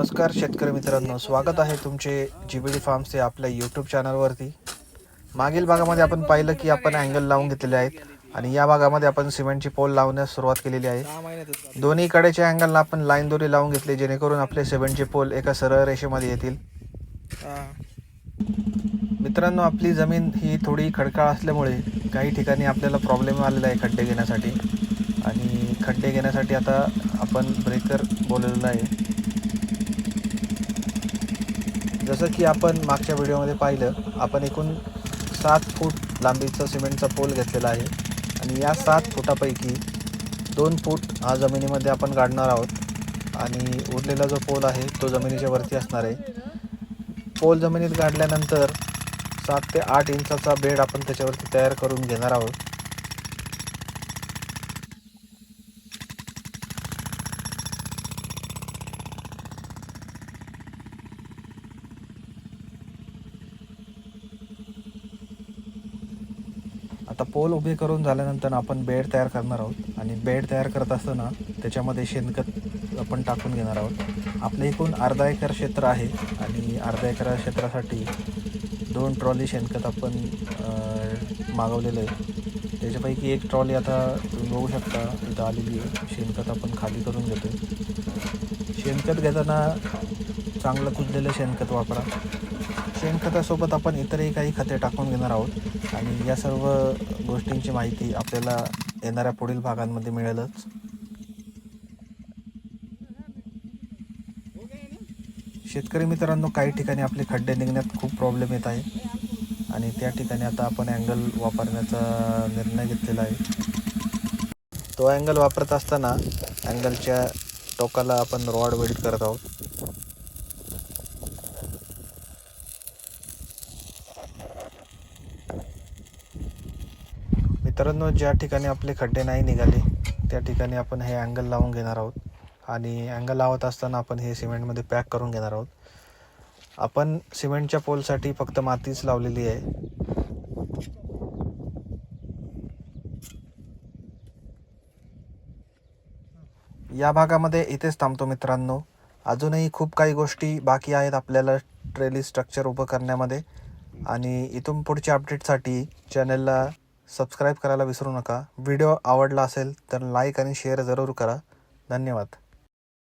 नमस्कार शेतकरी मित्रांनो स्वागत आहे तुमचे जीबीडी फार्म्स आपल्या यूट्यूब चॅनलवरती मागील भागामध्ये आपण पाहिलं की आपण अँगल लावून घेतलेले आहेत आणि या भागामध्ये आपण सिमेंटची पोल लावण्यास सुरुवात केलेली आहे. दोन्ही कडेच्या अँगलला आपण लाईन दोरी लावून घेतली जेणेकरून आपले सिमेंटचे पोल एका सरळ रेषेमध्ये येतील. मित्रांनो आपली जमीन ही थोडी खडकाळ असल्यामुळे काही ठिकाणी आपल्याला प्रॉब्लेम आलेला आहे खड्डे घेण्यासाठी. आणि खड्डे घेण्यासाठी आता आपण ब्रेकर बोलवलेला आहे. जसं की आपण मागच्या व्हिडिओमध्ये पाहिलं आपण एकूण सात फूट लांबीचा सिमेंटचा पोल घेतलेला आहे. आणि या सात फुटापैकी दोन फूट हा जमिनीमध्ये आपण गाडणार आहोत. आणि उरलेला जो पोल आहे तो जमिनीच्या वरती असणार आहे. पोल जमिनीत गाडल्यानंतर सात ते आठ इंचाचा बेड आपण त्याच्यावरती तयार करून घेणार आहोत. आता पोल उभे करून झाल्यानंतर आपण बेड तयार करणार आहोत. आणि बेड तयार करत असताना त्याच्यामध्ये शेणखत आपण टाकून घेणार आहोत. आपलं एकूण अर्धा एकर क्षेत्र आहे आणि अर्धा एकर क्षेत्रासाठी दोन ट्रॉली शेणखत आपण मागवलेलं आहे. त्याच्यापैकी एक ट्रॉली आता तुम्ही बघू शकता तिथं आलेली आहे. शेणखत आपण खाली करून घेतो शेणखत घेताना चांगलं कुजलेलं शेणखत वापरा. शेणखतासोबत आपण इतरही काही खते टाकून घेणार आहोत. आणि या सर्व गोष्टींची माहिती आपल्याला येणाऱ्या पुढील भागांमध्ये मिळेलच. शेतकरी मित्रांनो काही ठिकाणी आपले खड्डे निघण्यात खूप प्रॉब्लेम येत आहे. आणि त्या ठिकाणी आता आपण अँगल वापरण्याचा निर्णय घेतलेला आहे. तो अँगल वापरत असताना अँगलच्या टोकाला आपण रॉड वेल्ड करत आहोत. मित्रांनो ज्या ठिकाणी आपले खड्डे नाही निघाले त्या ठिकाणी आपण हे अँगल लावून घेणार आहोत. आणि अँगल लावत असताना आपण हे सिमेंटमध्ये पॅक करून घेणार आहोत. आपण सिमेंटच्या पोलसाठी फक्त मातीच लावलेली आहे. या भागामध्ये इथेच थांबतो मित्रांनो. अजूनही खूप काही गोष्टी बाकी आहेत आपल्याला ट्रेली स्ट्रक्चर उभं करण्यामध्ये. आणि इथून पुढच्या अपडेटसाठी चॅनलला सबस्क्राईब करायला विसरू नका. व्हिडिओ आवडला असेल तर लाईक आणि शेअर जरूर करा. धन्यवाद.